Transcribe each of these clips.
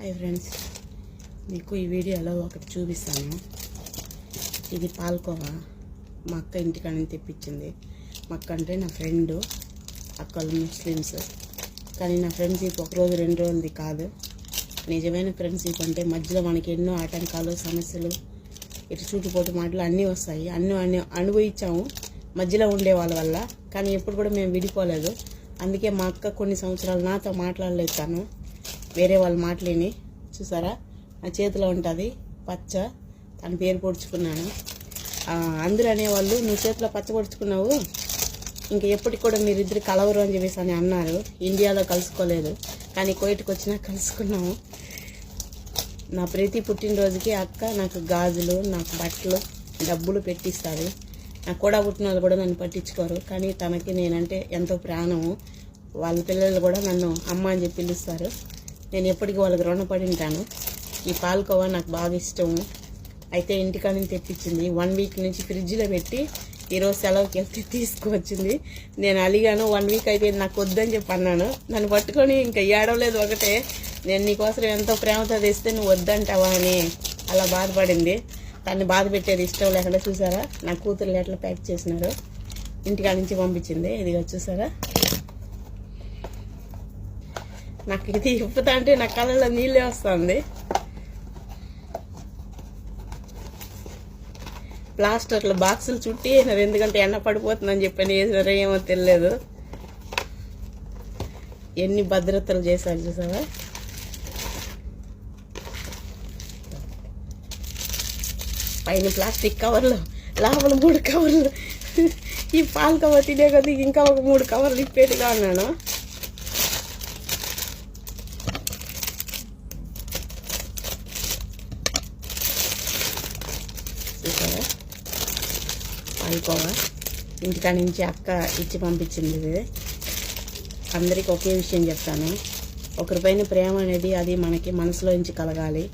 Hi friends మీకు ఈ వీడియోలో ఒకటి చూపిస్తాను. ఇది పాల్కోవా? మా అక్క ఇంటికాడ నుంచి తెప్పించింది. మా అక్క అంటే నా ఫ్రెండ్ అక్కలు ముస్లిమ్స్. కానీ నా ఫ్రెండ్షిప్ ఒక రోజు రెండు రోజులది కాదు. నిజమైన ఫ్రెండ్షిప్ అంటే మధ్యలో మనకి ఎన్నో ఆటంకాలు సమస్యలు ఇటు చుట్టుపోటు మాటలు అన్నీ వస్తాయి. అన్నీ అన్ని అనుభవించాము. మధ్యలో ఉండే వాళ్ళ వల్ల. కానీ ఎప్పుడు కూడా మేము విడిపోలేదు. అందుకే మా అక్క కొన్ని సంవత్సరాలు నాతో మాట్లాడలేదు తను వేరే వాళ్ళు మాటలేని చూసారా? నా చేతిలో ఉంటుంది పచ్చ తన పేరు పొడుచుకున్నాను. అందరూ అనేవాళ్ళు నీ చేతిలో పచ్చ పొడుచుకున్నావు? ఇంకా ఎప్పటికి కూడా మీరిద్దరు కలవరు అని చెప్పేసి అని అన్నారు. ఇండియాలో కలుసుకోలేదు. కానీ కోయిట్కి వచ్చినా కలుసుకున్నాము. నా ప్రతి పుట్టినరోజుకి అక్క నాకు గాజులు నాకు బట్టలు డబ్బులు పెట్టిస్తారు. నాకు కూడా పుట్టిన వాళ్ళు కూడా నన్ను పట్టించుకోరు. కానీ తనకి నేనంటే ఎంతో ప్రాణము. వాళ్ళ పిల్లలు కూడా నన్ను అమ్మ అని చెప్పి పిలుస్తారు. నేను ఎప్పటికీ వాళ్ళకి రుణపడి ఉంటాను ఈ పాల్కోవా నాకు బాగా ఇష్టము. అయితే ఇంటికాడ నుంచి తెప్పించింది. వన్ వీక్ నుంచి ఫ్రిడ్జ్లో పెట్టి ఈరోజు సెలవుకి వెళ్తే తీసుకువచ్చింది. నేను అలిగాను. వన్ వీక్ అయితే నాకు వద్దని చెప్పి అన్నాను. నన్ను పట్టుకొని ఇంకా ఏడవలేదు ఒకటే. నేను నీకోసం ఎంతో ప్రేమతో తెస్తే నువ్వు వద్దంటావా అని అలా బాధపడింది. తన్ని బాధ పెట్టేది ఇష్టం లేకుండా చూసారా? నా కూతురు ఎట్లా ప్యాక్ చేసినారు. ఇంటికాడ నుంచి పంపించింది. ఇదిగో చూసారా? నాకు ఇది ఇప్పుతా అంటే నా కళ్ళలో నీళ్ళే వస్తుంది. ప్లాస్టర్లు బాక్సులు చుట్టి వేసినారు. ఎందుకంటే ఎండ పడిపోతుందని చెప్పని వేసినారో ఏమో తెలియదు. ఎన్ని భద్రతలు చేశారు చూసావా? పైన ప్లాస్టిక్ కవర్లు లోపల మూడు కవర్లు ఈ పాల కవర్ తినే కదా ఇంకా ఒక మూడు కవర్లు ఇప్పేట్టుగా ఉన్నాను చూసారా పాల్కోవా ఇంటికాడ నుంచి అక్క ఇచ్చి పంపించింది. ఇది అందరికీ ఒకే విషయం చెప్తాను. ఒకరిపైన ప్రేమ అనేది అది మనకి మనసులో నుంచి కలగాలి.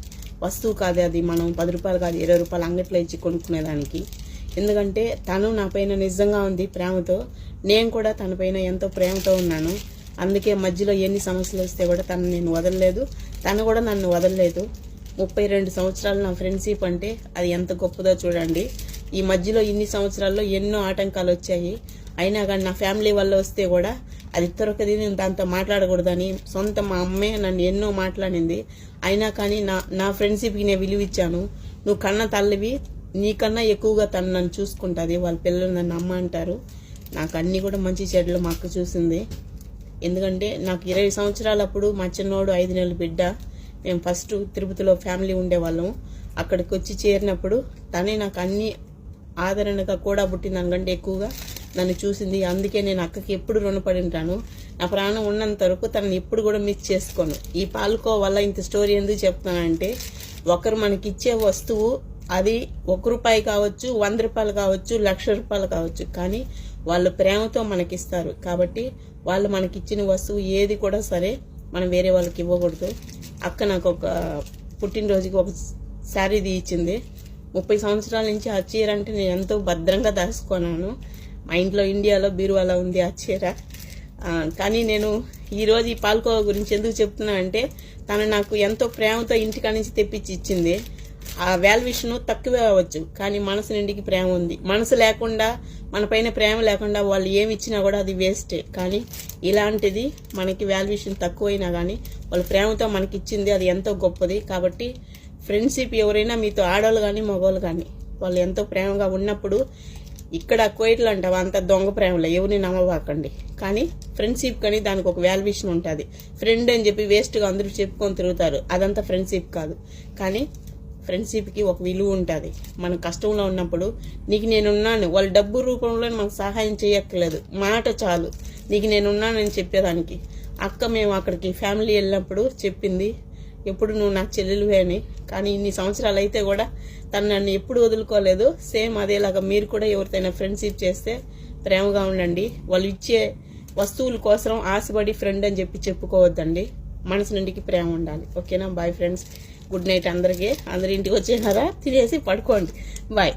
వస్తువు కాదు అది మనం పది రూపాయలు కాదు ఇరవై రూపాయలు అంగట్లో ఇచ్చి కొనుక్కునేదానికి. ఎందుకంటే తను నా పైన నిజంగా ఉంది ప్రేమతో. నేను కూడా తన పైన ఎంతో ప్రేమతో ఉన్నాను. అందుకే మధ్యలో ఎన్ని సమస్యలు వస్తే కూడా తను నేను వదలలేదు. తను కూడా నన్ను వదలలేదు. ముప్పై రెండు సంవత్సరాలు నా ఫ్రెండ్షిప్ అంటే అది ఎంత గొప్పదో చూడండి. ఈ మధ్యలో ఇన్ని సంవత్సరాల్లో ఎన్నో ఆటంకాలు వచ్చాయి. అయినా కానీ నా ఫ్యామిలీ వల్ల వస్తే కూడా అది తొరకది నేను దాంతో మాట్లాడకూడదని సొంత మా అమ్మే నన్ను ఎన్నో మాట్లాడింది. అయినా కానీ నా నా ఫ్రెండ్షిప్కి నేను విలువ ఇచ్చాను నువ్వు కన్న తల్లివి నీకన్నా ఎక్కువగా తను నన్ను చూసుకుంటుంది. వాళ్ళ పిల్లలు నన్ను అమ్మ అంటారు. నాకు అన్నీ కూడా మంచి చెడ్లు మా అక్క చూసింది. ఎందుకంటే నాకు ఇరవై సంవత్సరాలప్పుడు మా చిన్నోడు ఐదు నెలల బిడ్డ. మేము ఫస్ట్ తిరుపతిలో ఫ్యామిలీ ఉండేవాళ్ళం. అక్కడికి వచ్చి చేరినప్పుడు తనే నాకు అన్నీ ఆదరణగా కూడా పుట్టిన దానికంటే ఎక్కువగా నన్ను చూసింది. అందుకే నేను అక్కకి ఎప్పుడు రుణపడి ఉంటాను నా ప్రాణం ఉన్నంత వరకు తనని ఎప్పుడు కూడా మిస్ చేసుకోను. ఈ పాల్కో వల్ల ఇంత స్టోరీ ఎందుకు చెప్తానంటే ఒకరు మనకిచ్చే వస్తువు అది ఒక రూపాయి కావచ్చు వంద రూపాయలు కావచ్చు లక్ష రూపాయలు కావచ్చు. కానీ వాళ్ళు ప్రేమతో మనకిస్తారు. కాబట్టి వాళ్ళు మనకిచ్చిన వస్తువు ఏది కూడా సరే మనం వేరే వాళ్ళకి ఇవ్వకూడదు. అక్క నాకు ఒక పుట్టినరోజుకి ఒక శారీ ఇచ్చింది ముప్పై సంవత్సరాల నుంచి ఆ చీర అంటే నేను ఎంతో భద్రంగా దాచుకున్నాను. మా ఇంట్లో ఇండియాలో బీరువాలో ఉంది ఆ చీర. కానీ నేను ఈరోజు ఈ పాల్కోవా గురించి ఎందుకు చెప్తున్నా అంటే తను నాకు ఎంతో ప్రేమతో ఇంటికాడ నుంచి తెప్పించి ఇచ్చింది. ఆ వాల్యుయేషన్ తక్కువే అవ్వచ్చు కానీ మనసు నిండికి ప్రేమ ఉంది. మనసు లేకుండా మన పైన ప్రేమ లేకుండా వాళ్ళు ఏమి ఇచ్చినా కూడా అది వేస్టే కానీ ఇలాంటిది మనకి వాల్యుయేషన్ తక్కువైనా కానీ వాళ్ళు ప్రేమతో మనకి ఇచ్చింది అది ఎంతో గొప్పది. కాబట్టి ఫ్రెండ్షిప్ ఎవరైనా మీతో ఆడవాళ్ళు కానీ మగవాళ్ళు కానీ వాళ్ళు ఎంతో ప్రేమగా ఉన్నప్పుడు ఇక్కడ కోయిట్లు అంటావు? అంత దొంగ ప్రేమలో. ఎవరిని నమ్మబాకండి. కానీ ఫ్రెండ్షిప్ కానీ దానికి ఒక వాల్యుయేషన్ ఉంటుంది. ఫ్రెండ్ అని చెప్పి వేస్ట్గా అందరూ చెప్పుకొని తిరుగుతారు. అదంతా ఫ్రెండ్షిప్ కాదు. కానీ ఫ్రెండ్షిప్కి ఒక విలువ ఉంటుంది. మనం కష్టంలో ఉన్నప్పుడు నీకు నేనున్నాను. వాళ్ళు డబ్బు రూపంలో మనకు సహాయం చేయక్కర్లేదు. మాట చాలు. నీకు నేనున్నానని చెప్పేదానికి. అక్క మేము అక్కడికి ఫ్యామిలీ వెళ్ళినప్పుడు చెప్పింది ఎప్పుడు నువ్వు నా చెల్లెలువే అని. కానీ ఇన్ని సంవత్సరాలు అయితే కూడా తను నన్ను ఎప్పుడు వదులుకోలేదు. సేమ్ అదేలాగా మీరు కూడా ఎవరితోనైనా ఫ్రెండ్షిప్ చేస్తే ప్రేమగా ఉండండి. వాళ్ళు ఇచ్చే వస్తువుల కోసం ఆశపడి ఫ్రెండ్ అని చెప్పి చెప్పుకోవద్దండి. మనసు నుండికి ప్రేమ ఉండాలి. ఓకేనా? Bye friends. గుడ్ నైట్ అందరికీ. అందరి ఇంటికి వచ్చినారా తినేసి పడుకోండి. బాయ్.